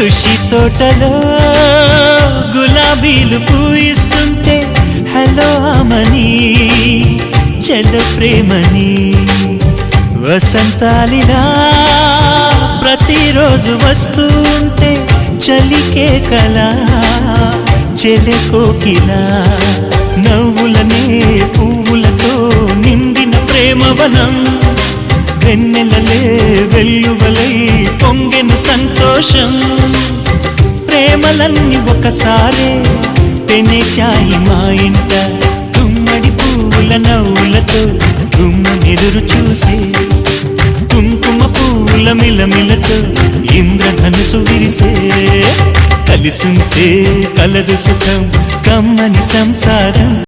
తోటలో గులాబీలు పూయిస్తుంటే హలో అమని చెల్ల ప్రేమని వసంతాలిలా ప్రతిరోజు వస్తూ ఉంటే చలికే కళ చెలె కోకిలా నవ్వులనే పువ్వులతో నిండిన ప్రేమవనం వెన్నెలలే వెల్లువలై సంతోషం. ప్రేమలన్నీ ఒకసారే పెనేశాయి మా ఇంట. గుమ్మడి పువ్వుల నవ్వులతో గుమ్మనెదురు చూసే కుంకుమ పువ్వుల మిలమిలతో ఇంద్రధనుసు విరిసే. కలిసుంటే కలదు సుఖం కమ్మని సంసారం.